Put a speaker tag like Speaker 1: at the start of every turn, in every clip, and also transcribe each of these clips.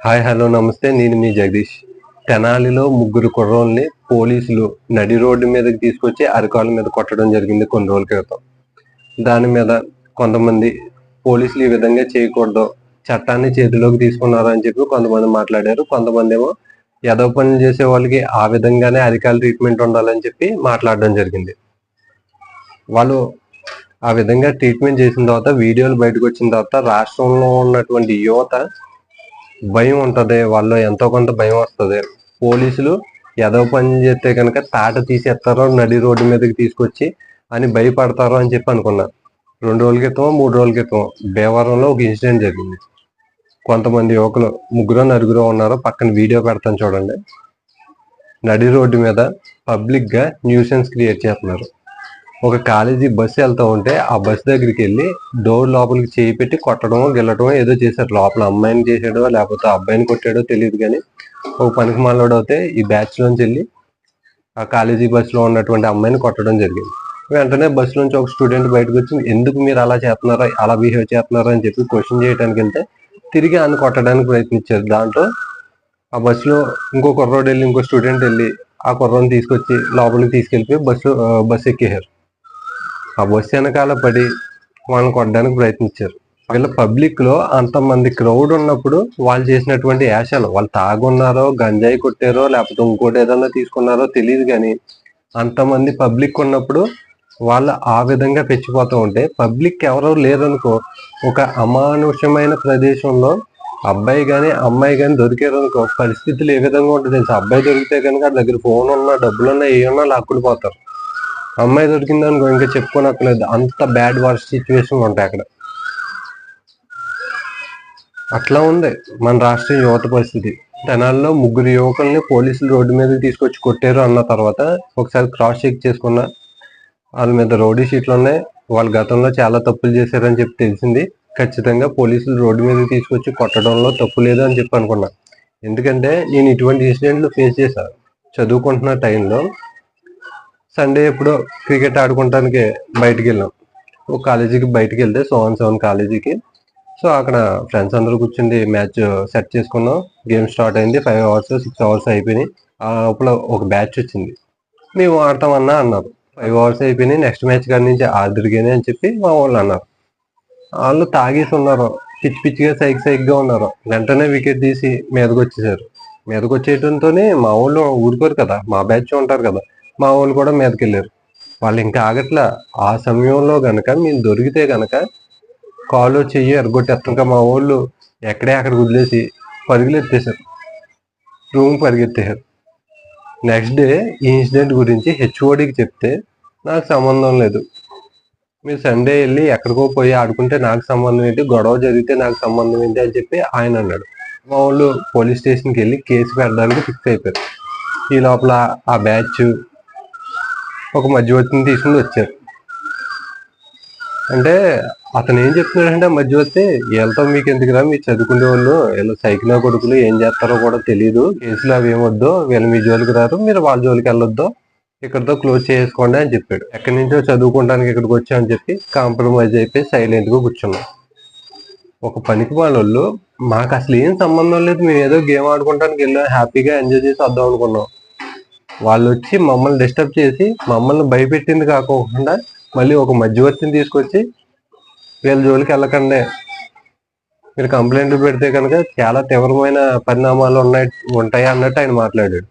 Speaker 1: Hi hello నమస్తే. నేను మీ జగదీష్. తెనాలిలో ముగ్గురు కుర్రోల్ని పోలీసులు నడి రోడ్డు మీదకి తీసుకొచ్చి అరికాల మీద కొట్టడం జరిగింది కొన్ని రోజుల క్రితం. దాని మీద కొంతమంది పోలీసులు ఈ విధంగా చేయకూడదు చట్టాన్ని చేతిలోకి తీసుకున్నారు అని చెప్పి కొంతమంది మాట్లాడారు. కొంతమంది ఏమో ఎదవ పనులు చేసే వాళ్ళకి ఆ విధంగానే అరికాల ట్రీట్మెంట్ ఉండాలని చెప్పి మాట్లాడడం జరిగింది. వాళ్ళు ఆ విధంగా ట్రీట్మెంట్ చేసిన తర్వాత వీడియోలు బయటకు వచ్చిన తర్వాత రాష్ట్రంలో ఉన్నటువంటి యువత భయం ఉంటుంది వాళ్ళు ఎంతో కొంత భయం వస్తుంది. పోలీసులు ఎదవ పని చేస్తే కనుక తాట తీసేస్తారో నడి రోడ్డు మీదకి తీసుకొచ్చి అని భయపడతారో అని చెప్పి అనుకున్నారు రెండు రోజుల క్రితం మూడు రోజుల క్రితం భీమవరంలో ఒక ఇన్సిడెంట్ జరిగింది. కొంతమంది యువకులు ముగ్గురు నలుగురు ఉన్నారు పక్కన వీడియో పెడతాను చూడండి. నడి రోడ్డు మీద పబ్లిక్గా న్యూసెన్స్ క్రియేట్ చేస్తున్నారు. ఒక కాలేజీ బస్సు వెళ్తూ ఉంటే ఆ బస్సు దగ్గరికి వెళ్ళి డోర్ లోపలికి చేయి పెట్టి కొట్టడం గిల్లటం ఏదో చేశారు. లోపల అమ్మాయిని చేసాడో లేకపోతే అబ్బాయిని కొట్టాడో తెలియదు కానీ ఒక పనికి మాలోడు అయితే ఈ బ్యాచ్లోంచి వెళ్ళి ఆ కాలేజీ బస్సులో ఉన్నటువంటి అమ్మాయిని కొట్టడం జరిగింది. వెంటనే బస్సు నుంచి ఒక స్టూడెంట్ బయటకు వచ్చి ఎందుకు మీరు అలా చేస్తున్నారా? అలా బిహేవ్ చేస్తున్నారో? అని చెప్పి క్వశ్చన్ చేయడానికి వెళ్తే తిరిగి ఆయన కొట్టడానికి ప్రయత్నించారు. దాంట్లో ఆ బస్సులో ఇంకో కుర్రోడు వెళ్ళి ఇంకో స్టూడెంట్ వెళ్ళి ఆ కుర్రోని తీసుకొచ్చి లోపలికి తీసుకెళ్ళిపోయి బస్సు బస్సు ఎక్కేశారు. ఆ బస్సు వెనకాల పడి వాళ్ళని కొట్టడానికి ప్రయత్నించారు. వీళ్ళ పబ్లిక్లో అంతమంది క్రౌడ్ ఉన్నప్పుడు వాళ్ళు చేసినటువంటి యాశాలు వాళ్ళు తాగున్నారో గంజాయి కొట్టారో లేకపోతే ఇంకోటి ఏదన్నా తీసుకున్నారో తెలియదు కానీ అంతమంది పబ్లిక్ ఉన్నప్పుడు వాళ్ళు ఆ విధంగా పెంచిపోతూ ఉంటే పబ్లిక్ ఎవరో లేరనుకో ఒక అమానుషమైన ప్రదేశంలో అబ్బాయి కానీ అమ్మాయి కానీ దొరికారనుకో పరిస్థితులు ఏ విధంగా ఉంటుంది అబ్బాయి దొరికితే కనుక దగ్గర ఫోన్ ఉన్నా డబ్బులున్నా ఏమన్నా ఉన్నా పోతారు. అమ్మాయి దొరికింది అనుకో ఇంకా చెప్పుకోనక్కర్లేదు. అంత బ్యాడ్ వర్స్ సిచ్యువేషన్ ఉంటాయి అక్కడ. అట్లా ఉంది మన రాష్ట్ర యువత పరిస్థితి. తెనాల్లో ముగ్గురు యువకుల్ని పోలీసులు రోడ్డు మీద తీసుకొచ్చి కొట్టారు అన్న తర్వాత ఒకసారి క్రాస్ చెక్ చేసుకున్న వాళ్ళ మీద రౌడీ షీట్లు ఉన్నాయి. వాళ్ళ గతంలో చాలా తప్పులు చేశారని చెప్పి తెలిసింది. ఖచ్చితంగా పోలీసులు రోడ్డు మీద తీసుకొచ్చి కొట్టడంలో తప్పు లేదు అని చెప్పి అనుకున్నా. ఎందుకంటే నేను ఇటువంటి ఇన్సిడెంట్లు ఫేస్ చేశాను చదువుకుంటున్న టైంలో సండే ఎప్పుడో క్రికెట్ ఆడుకోవటానికి బయటికి వెళ్ళాం ఒక కాలేజీకి బయటికి వెళ్తే సోవన్ సెవెన్ కాలేజీకి సో అక్కడ ఫ్రెండ్స్ అందరూ కూర్చుండి మ్యాచ్ సెట్ చేసుకున్నాం. గేమ్ స్టార్ట్ అయింది. ఫైవ్ అవర్స్ సిక్స్ అవర్స్ అయిపోయినాయి. ఆ లోపల ఒక బ్యాచ్ వచ్చింది. మేము ఆడతామన్నా అన్నారు. ఫైవ్ అవర్స్ అయిపోయినాయి. నెక్స్ట్ మ్యాచ్ కాడి నుంచి ఆదిరిగానే అని చెప్పి మా వాళ్ళు అన్నారు. వాళ్ళు తాగేసి ఉన్నారు. పిచ్చి పిచ్చిగా సైక్ సైక్గా ఉన్నారు. వెంటనే వికెట్ తీసి మీదకి వచ్చేసారు మీదకి వచ్చేయడంతోనే మా వాళ్ళు ఊరుకోరు కదా. మా బ్యాచ్ ఉంటారు కదా. మా వాళ్ళు కూడా మీదకి వెళ్ళారు వాళ్ళు ఇంకా ఆగట్లా. ఆ సమయంలో గనక మేము దొరికితే గనక కాలు చెయ్యి ఎరగొట్టేస్తాం మా వాళ్ళు ఎక్కడే అక్కడ వదిలేసి పరుగులెత్తేశారు రూమ్ పరిగెత్తేసారు నెక్స్ట్ డే ఈ ఇన్సిడెంట్ గురించి హెచ్ఓడికి చెప్తే నాకు సంబంధం లేదు. మీరు సండే వెళ్ళి ఎక్కడికో పోయి ఆడుకుంటే నాకు సంబంధం ఏంటి? గొడవ జరిగితే నాకు సంబంధం ఏంటి? అని చెప్పి ఆయన అన్నాడు. మా వాళ్ళు పోలీస్ స్టేషన్కి వెళ్ళి కేసు పెట్టడానికి ఫిక్స్ అయిపోయారు. ఈ లోపల ఆ బ్యాచ్ ఒక మధ్యవర్తిని తీసుకుని వచ్చారు. అంటే అతను ఏం చెప్తున్నాడంటే మధ్యవర్తి వీళ్ళతో మీకు ఎందుకురా మీరు చదువుకునే వాళ్ళు? వీళ్ళు సైకిల్ కొడుకులు ఏం చేస్తారో కూడా తెలియదు కేసులు అవి ఏమొద్దు వీళ్ళు మీ జోలికి రారు మీరు వాళ్ళ జోలికి వెళ్ళొద్దు ఇక్కడతో క్లోజ్ చేసుకోండి అని చెప్పాడు. ఎక్కడి నుంచో చదువుకోవడానికి ఇక్కడికి వచ్చామని చెప్పి కాంప్రమైజ్ అయిపోయి సైలెంట్గా కూర్చున్నాం. ఒక పనికి వాళ్ళు మాకు అసలు ఏం సంబంధం లేదు మేము ఏదో గేమ్ ఆడుకోవడానికి వెళ్ళాం హ్యాపీగా ఎంజాయ్ చేసి వద్దాం అనుకున్నాం. వాళ్ళు వచ్చి మమ్మల్ని డిస్టర్బ్ చేసి మమ్మల్ని భయపెట్టింది కాకుండా మళ్ళీ ఒక మధ్యవర్తిని తీసుకొచ్చి వీళ్ళ జోలికి వెళ్ళకండి. మీరు కంప్లైంట్లు పెడితే కనుక చాలా తీవ్రమైన పరిణామాలు ఉన్నాయి ఉంటాయి అన్నట్టు ఆయన మాట్లాడాడు.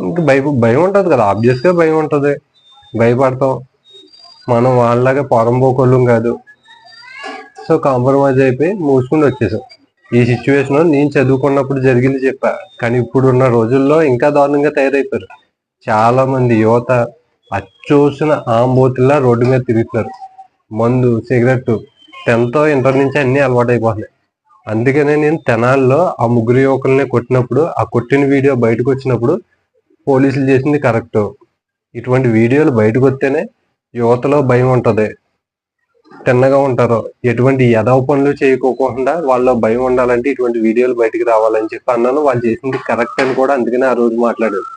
Speaker 1: ఇంకా భయ భయం ఉంటుంది కదా ఆబ్వియస్గా భయం ఉంటుంది. భయపడతాం. మనం వాళ్ళలాగా పొరంబోకోళ్ళం కాదు. సో కాంప్రమైజ్ అయిపోయి మూసుకుని వచ్చేసాం. ఈ సిచ్యువేషన్ నేను చదువుకున్నప్పుడు జరిగింది చెప్పా. కానీ ఇప్పుడున్న రోజుల్లో ఇంకా దారుణంగా తయారైపోయారు. చాలా మంది యువత అచ్చూసిన ఆంబోతుల్లా రోడ్డు మీద తిరుగుతున్నారు. మందు సిగరెట్ టెన్త్ ఇంటర్ నుంచి అన్ని అలవాటు అయిపోతున్నాయి అందుకనే నేను తెనాల్లో ఆ ముగ్గురు యువకుల్ని కొట్టినప్పుడు ఆ కొట్టిన వీడియో బయటకు వచ్చినప్పుడు పోలీసులు చేసింది కరెక్ట్. ఇటువంటి వీడియోలు బయటకు వస్తేనే యువతలో భయం ఉంటుంది. తిన్నగా ఉంటారు ఎటువంటి ఎదవ పనులు చేయకోకుండా వాళ్ళ భయం ఉండాలంటే ఇటువంటి వీడియోలు బయటికి రావాలని చెప్పి అన్నాను. వాళ్ళు చేసింది కరెక్ట్ అని కూడా అందుకనే ఆ రోజు మాట్లాడాను.